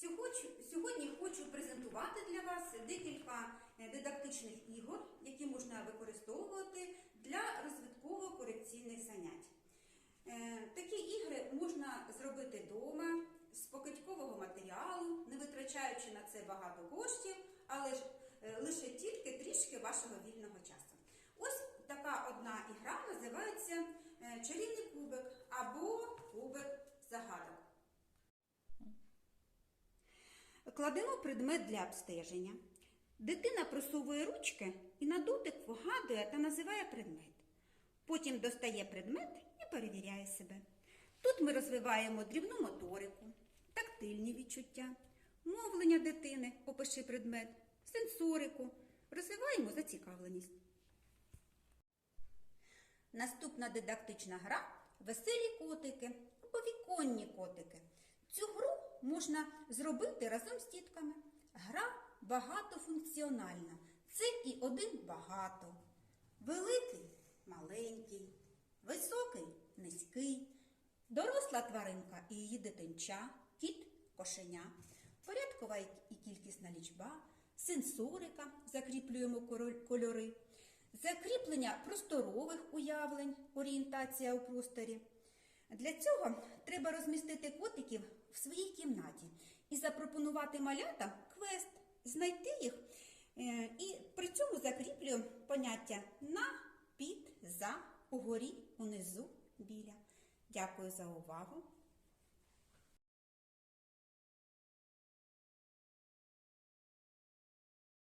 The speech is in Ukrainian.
Сьогодні, хочу презентувати для вас декілька е, дидактичних ігор, які можна використовувати для розвитково-корекційних занять. Е, Такі ігри можна зробити вдома з покидькового матеріалу, не витрачаючи на це багато коштів, але ж е, лише тільки трішки вашого вільного часу. Ось така одна ігра називається е, Кладемо предмет для обстеження. Дитина просовує ручки і на дотик вгадує та називає предмет. Потім достає предмет і перевіряє себе. Тут ми розвиваємо дрібну моторику, тактильні відчуття, мовлення дитини, опиши предмет, сенсорику, розвиваємо зацікавленість. Наступна дидактична гра веселі котики або віконні котики. Цю гру можна зробити разом з дітками. Гра багатофункціональна. Це і один багато. Великий маленький, високий низький, доросла тваринка і її дитинча, кіт, кошеня, порядкова і кількісна лічба, сенсорика, закріплюємо кольори, закріплення просторових уявлень, орієнтація у просторі. Для цього треба розмістити котиків в своїй кімнаті і запропонувати малятам квест, знайти їх е, і при цьому закріплюю поняття на, під, за, угорі, унизу, біля. Дякую за увагу.